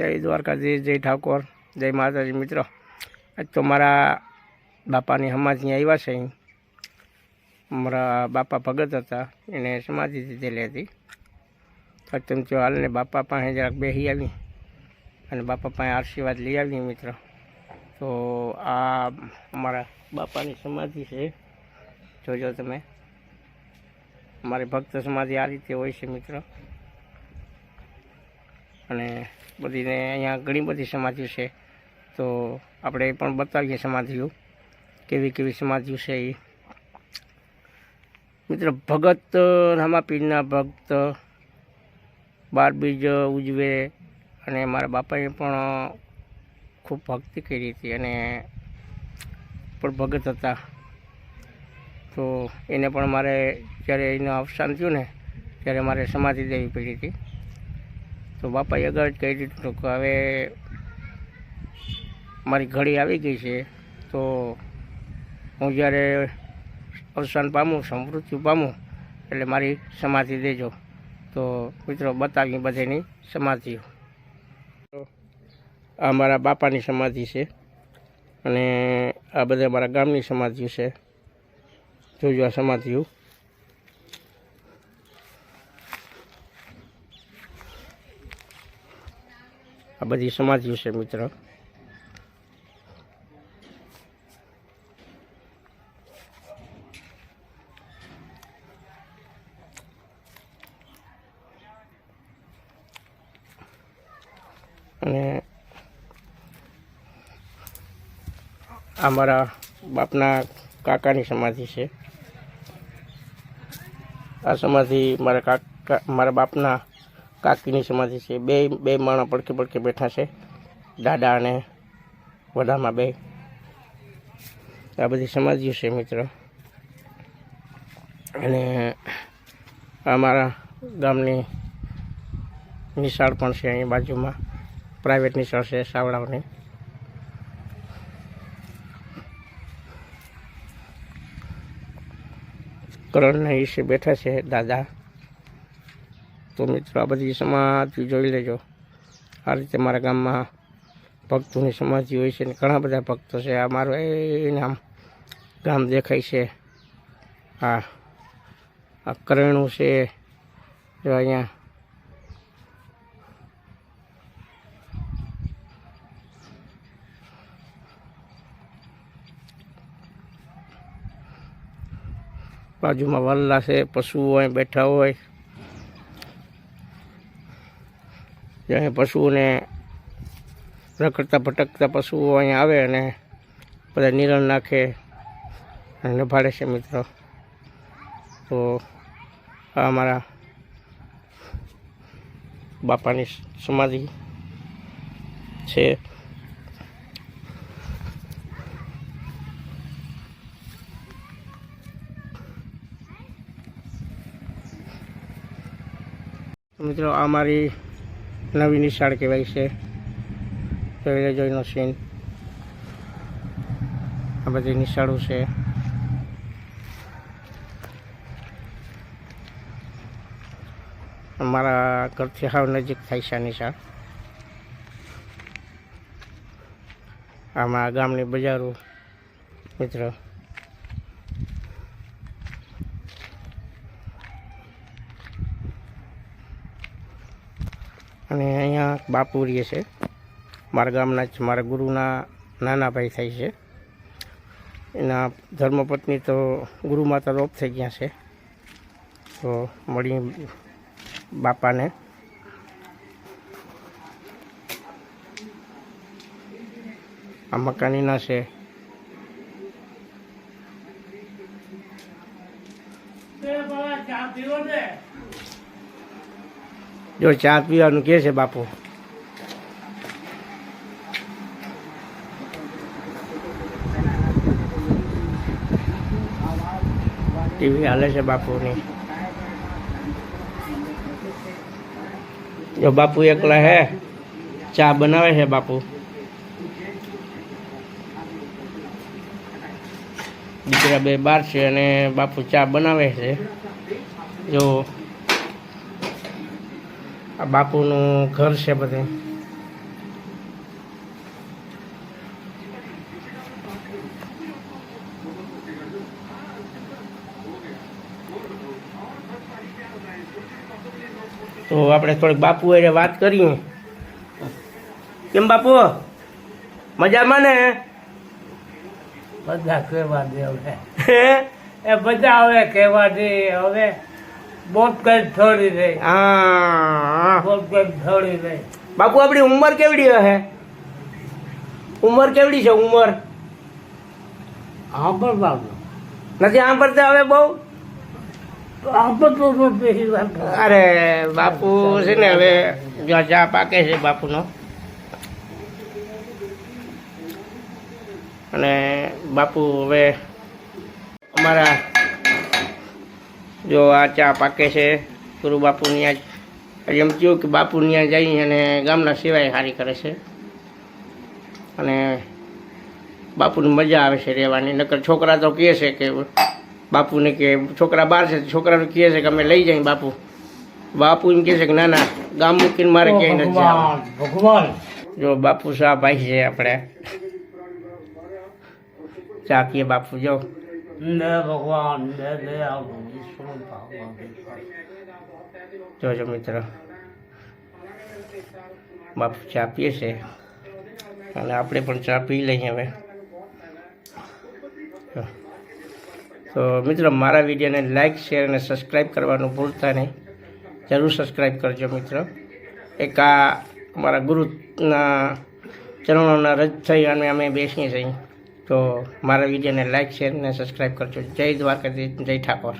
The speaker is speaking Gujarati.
જય દ્વારકાધીશ, જય ઠાકોર, જય માતાજી મિત્રો. આજ તો મારા બાપાની સમાધિ આવ્યા છે. મારા બાપા ભગત હતા, એને સમાધિ દીધેલી હતી. અત્યંત હાલને બાપા પાસે જરાક બેસી આવી અને બાપા પાસે આશીર્વાદ લઈ આવી મિત્રો. તો આ અમારા બાપાની સમાધિ છે. જોજો તમે. મારી ભક્ત સમાધિ આ રીતે હોય છે મિત્રો. અને બધીને અહીંયા ઘણી બધી સમાધિઓ છે. તો આપણે પણ બતાવીએ સમાધિઓ. કેવી કેવી સમાધિઓ છે એ. મિત્રો, ભગત, રામાપીરના ભક્ત બાર બીજ ઉજવે અને મારા બાપાએ પણ ખૂબ ભક્તિ કરી હતી અને પણ ભગત હતા. તો એને પણ મારે જ્યારે એનું અવસાન થયું ને, ત્યારે મારે સમાધિ દેવી પડી હતી. તો બાપાએ આગળ કહી દીધું કે હવે મારી ઘડી આવી ગઈ છે, તો હું જ્યારે અવસાન પામું છું મૃત્યુ પામું, એટલે મારી સમાધિ દેજો. તો મિત્રો બતાવી બધેની સમાધિઓ. આ મારા બાપાની સમાધિ છે અને આ બધા મારા ગામની સમાધિઓ છે. જોજો આ સમાધિઓ. આ બધી સમાધિઓ છે મિત્ર. અને આ મારા બાપના કાકાની સમાધિ છે. આ સમાધિ મારા કાકા, મારા બાપના કાકીની સમાધિ છે. બે બે માણસ પડખે પડખે બેઠા છે. દાદા અને વડામાં બે. આ બધી સમાધિઓ છે મિત્રો. અને અમારા ગામની નિશાળ પણ છે અહીં બાજુમાં. પ્રાઇવેટ નિશાળ છે સાવડાઓની. કરણના વિશે બેઠા છે દાદા. તો મિત્રો આ બધી સમાધિ જોઈ લેજો. આ રીતે મારા ગામમાં ભક્તોની સમાધિ હોય છે અને ઘણા બધા ભક્તો છે. આ મારું એ નામ ગામ દેખાય છે. આ આ કરેણું છે. જો અહીંયા બાજુમાં વલ્લા છે, પશુઓ અહીં બેઠા હોય. જ્યાં પશુઓને રખડતા ભટકતા પશુઓ અહીંયા આવે અને બધા નિરણ નાખે અને નભાડે છે મિત્રો. તો આ અમારા બાપાની સમાધિ છે. મિત્રો, આ મારી નવી નિશાળ કહેવાય છે. જોઈ જોઈનો સીન આ બધી નિશાળો છે. અમારા ઘરથી હાવ નજીક થાય છે નિશાળ. આમાં ગામની બજારો, મિત્ર. અને અહીંયા બાપુ રહે છે. મારા ગામના જ, મારા ગુરુના નાના ભાઈ થાય છે. એના ધર્મપત્ની તો ગુરુ માતા રોપ થઈ ગયા છે. તો મળી બાપાને. આ મકાનીના છે? જો ચા પીવાનું કે છે બાપુ? ટીવી હાલે છે બાપુની. જો બાપુ એકલા હે, ચા બનાવે છે બાપુ? દીકરા બે બાર છે અને બાપુ ચા બનાવે છે. જો આ બાપુનું ઘર છે બધે. તો આપણે થોડીક બાપુ એને વાત કરીએ. કેમ બાપુ? મજામાં ને? બધા કહેવા દે હવે. એ બધા હવે કહેવા દે હવે. બોટ કઈ થોડી રહી. હા. બોટ કઈ થોડી રહી. બાપુ આપણી ઉંમર કેવડી હે? ઉંમર કેવડી છે ઉંમર? સાંભળવાનું નથી સાંભળતા હવે બહુ? અરે બાપુ છે ને હવે જ્યાં ચા પાકે છે બાપુનો. અને બાપુ હવે અમારા જો આ ચા પાકે છે ગુરુ બાપુ ત્યાં આજે એમ થયું કે બાપુ ત્યાં જઈ અને ગામના સિવાય સારી કરે છે. અને બાપુની મજા આવે છે રહેવાની નકર છોકરા તો કહે છે કે બાપુને કે છોકરા બહાર છે છોકરાને કહે છે કે અમે લઈ જઈએ બાપુ. બાપુ એમ કહે છે કે ના ના ગામ મૂકીને મારે ક્યાંય નથી ભગવાન જો બાપુ શાહ ભાઈ છે આપણે. ચા કીએ બાપુ જો. ને ભગવાન ને આવું જોજો મિત્ર. બાપુ ચા પીએ છે. અને આપણે પણ ચા પી લઈએ હવે. તો મિત્રો, મારા વિડીયોને લાઈક શેર અને સબસ્ક્રાઈબ કરવાનું ભૂલતા નહીં. જરૂર સબસ્ક્રાઈબ કરજો, મિત્રો. એક આ અમારા ગુરુના ચરણોના રજ થઈ અને અમે બેસીએ છીએ. તો મારા વિડીયોને લાઈક શેર અને સબસ્ક્રાઈબ કરજો. જય દ્વારકાધીશ જય ઠાકોર.